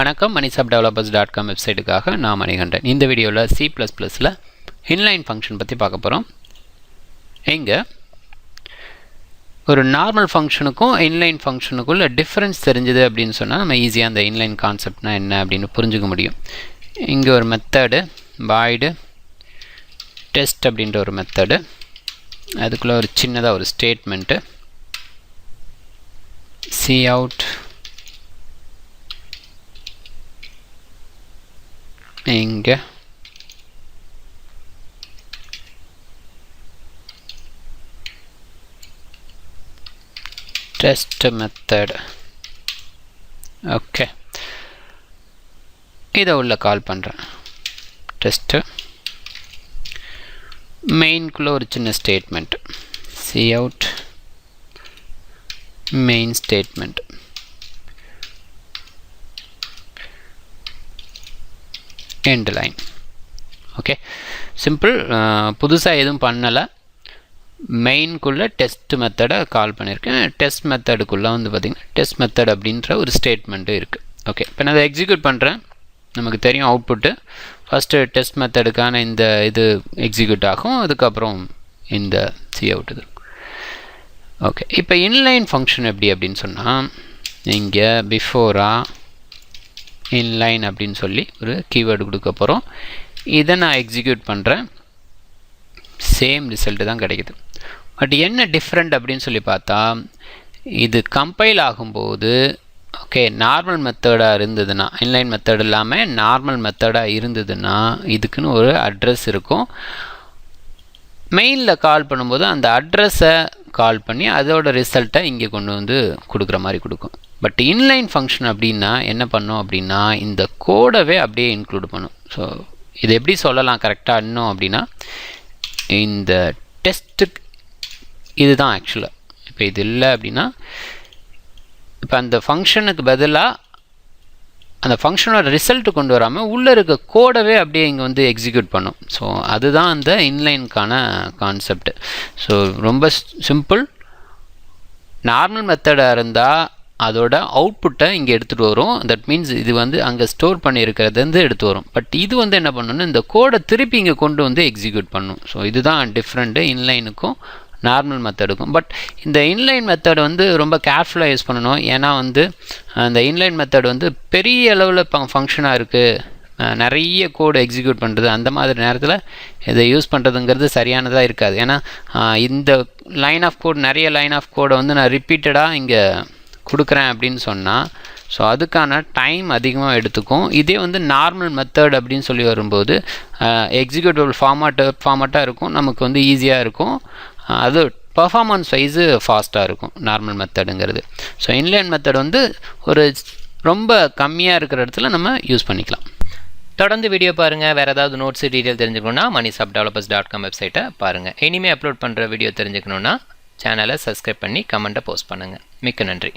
வணக்கம். மணிசாப் developers dot com வெப்சைட்டுக்காக நான் மணிகண்டன். இந்த வீடியோவில் சி ப்ளஸ் ப்ளஸில் இன்லைன் ஃபங்க்ஷன் பற்றி பார்க்க போகிறோம் எங்கே? ஒரு நார்மல் ஃபங்க்ஷனுக்கும் இன்லைன் ஃபங்க்ஷனுக்குள்ள டிஃப்ரென்ஸ் தெரிஞ்சுது அப்படின்னு சொன்னால் நம்ம ஈஸியாக அந்த இன்லைன் கான்செப்ட்னா என்ன அப்படின்னு புரிஞ்சுக்க முடியும். இங்கே ஒரு மெத்தடு பாய்டு டெஸ்ட் அப்படின்ற ஒரு மெத்தடு அதுக்குள்ளே ஒரு சின்னதாக ஒரு ஸ்டேட்மெண்ட்டு சி அவுட் இங்கே test method. ஓகே இதை உள்ள கால் பண்ணுறேன் டெஸ்ட்டு மெயின்குள்ளே ஒரு சின்ன statement C out main statement end line okay simple புதுசாக எதுவும் பண்ணலை. மெயின்குள்ளே டெஸ்ட் மெத்தடை கால் பண்ணியிருக்கேன் டெஸ்ட் மெத்தடுக்குள்ளே வந்து பார்த்திங்கன்னா டெஸ்ட் மெத்தட் அப்படின்ற ஒரு ஸ்டேட்மெண்ட்டு இருக்குது ஓகே இப்போ நான் அதை எக்ஸிக்யூட் பண்ணுறேன் நமக்கு தெரியும் அவுட்புட்டு ஃபஸ்ட்டு டெஸ்ட் மெத்தடுக்கான இந்த இது எக்ஸிக்யூட் ஆகும். அதுக்கப்புறம் இந்த சி அவுட் இது. ஓகே இப்போ இன்லைன் ஃபங்க்ஷன் எப்படி அப்படின்னு சொன்னால் இங்கே பிஃபோராக இன்லைன் அப்படின்னு சொல்லி ஒரு கீவேர்டு கொடுக்க போகிறோம் இதை நான் எக்ஸிக்யூட் பண்ணுறேன் சேம் ரிசல்ட்டு தான் கிடைக்குது. பட் என்ன டிஃப்ரெண்ட் அப்படின்னு சொல்லி பார்த்தா இது கம்பைல் ஆகும்போது ஓகே நார்மல் மெத்தடாக இருந்ததுன்னா இன்லைன் மெத்தட் இல்லாமல் நார்மல் மெத்தடாக இருந்ததுன்னா இதுக்குன்னு ஒரு அட்ரஸ் இருக்கும். மெயினில் கால் பண்ணும்போது அந்த அட்ரஸை கால் பண்ணி அதோட ரிசல்ட்டை இங்கே கொண்டு வந்து கொடுக்குற மாதிரி கொடுக்கும். பட் இன்லைன் ஃபங்க்ஷன் அப்படின்னா என்ன பண்ணும் அப்படின்னா இந்த கோடவே அப்படியே இன்க்ளூட் பண்ணும். ஸோ இது எப்படி சொல்லலாம் கரெக்டாக இன்னும் அப்படின்னா இந்த டெஸ்ட்டுக்கு இதுதான் ஆக்சுவலாக இப்போ இது இல்லை அப்படின்னா இப்போ அந்த ஃபங்க்ஷனுக்கு பதிலாக அந்த ஃபங்க்ஷனோட ரிசல்ட்டு கொண்டு வராமல் உள்ளே இருக்க கோடவே அப்படியே இங்கே வந்து எக்ஸிக்யூட் பண்ணும். ஸோ அதுதான் அந்த இன்லைனுக்கான கான்செப்ட் ஸோ ரொம்ப சிம்பிள் நார்மல் மெத்தடாக இருந்தால் அதோட அவுட்புட்டை இங்கே எடுத்துகிட்டு வரும். தட் மீன்ஸ் இது வந்து அங்கே ஸ்டோர் பண்ணியிருக்கிறது வந்து எடுத்து வரும். பட் இது வந்து என்ன பண்ணணும்னா இந்த கோடை திருப்பி இங்கே கொண்டு வந்து எக்ஸிக்யூட் பண்ணும். ஸோ இதுதான் டிஃப்ரெண்ட்டு இன்லைனுக்கும் நார்மல் மெத்தடுக்கும் பட் இந்த இன்லைன் மெத்தட் வந்து ரொம்ப கேர்ஃபுல்லாக யூஸ் பண்ணணும். ஏன்னா வந்து அந்த இன்லைன் மெத்தட் வந்து பெரிய அளவில் ஃபங்க்ஷனாக இருக்குது நிறைய கோடு எக்ஸிக்யூட் பண்ணுறது அந்த மாதிரி நேரத்தில் இதை யூஸ் பண்ணுறதுங்கிறது சரியானதாக இருக்காது. ஏன்னா இந்த லைன் ஆஃப் கோட் நிறைய லைன் ஆஃப் கோடை வந்து நான் ரிப்பீட்டடாக இங்கே கொடுக்குறேன் அப்படின்னு சொன்னால் ஸோ அதுக்கான டைம் அதிகமாக எடுத்துக்கும். இதே வந்து நார்மல் மெத்தட் அப்படின்னு சொல்லி வரும்போது எக்ஸிக்யூட்டிவ் ஃபார்மாட்டு ஃபார்மாட்டாக இருக்கும். நமக்கு வந்து ஈஸியாக இருக்கும். அது பர்ஃபார்மன்ஸ் வைஸு ஃபாஸ்ட்டாக இருக்கும் நார்மல் மெத்தடுங்கிறது ஸோ இன்லைன் மெத்தட் வந்து ஒரு ரொம்ப கம்மியாக இருக்கிற இடத்துல நம்ம யூஸ் பண்ணிக்கலாம். தொடர்ந்து வீடியோ பாருங்கள் வேறு ஏதாவது நோட்ஸ் டீட்டெயில் தெரிஞ்சுக்கணுன்னா Mani sub developers dot com வெப்சைட்டை பாருங்கள் இனிமேல் அப்லோட் பண்ணுற வீடியோ தெரிஞ்சுக்கணுன்னா சேனலை சப்ஸ்கிரைப் பண்ணி கமெண்ட்டை போஸ்ட் பண்ணுங்கள் மிக்க நன்றி.